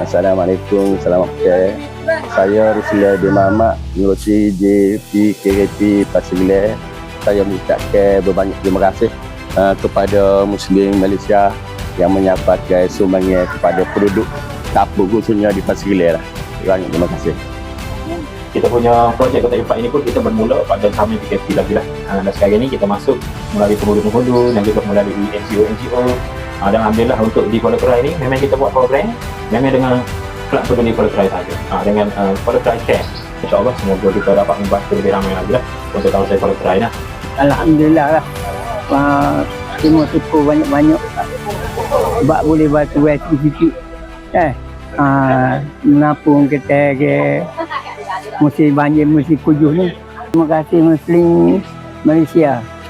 Assalamualaikum, selamat pagi. Saya Rusila bin Mamat, pengurusi JPKP Pasir Gila. Saya mengucapkan berbanyak terima kasih uh, kepada Muslim Malaysia yang menyampaikan sumbangan kepada penduduk kampung khususnya di Pasir Gila. Lah. Banyak terima kasih. kita punya projek Kota Empat ini pun kita bermula pada kami PKP lagi lah ha, dan sekarang ni kita masuk melalui penghulu-penghulu dan juga melalui NGO-NGO ha, dan Alhamdulillah untuk di Kuala Kerai ni memang kita buat program memang dengan kelab peduli Kuala Kerai saja ha, dengan uh, Kuala Kerai Care InsyaAllah semoga kita dapat membantu lebih ramai lagi lah untuk kawasan Kuala Kerai lah Alhamdulillah lah. Uh, terima syukur banyak-banyak sebab boleh bantu wajib sikit. Eh, uh, menapung kita ke musim banjir, musim kujuh ni. Terima kasih Muslim Malaysia. Kasih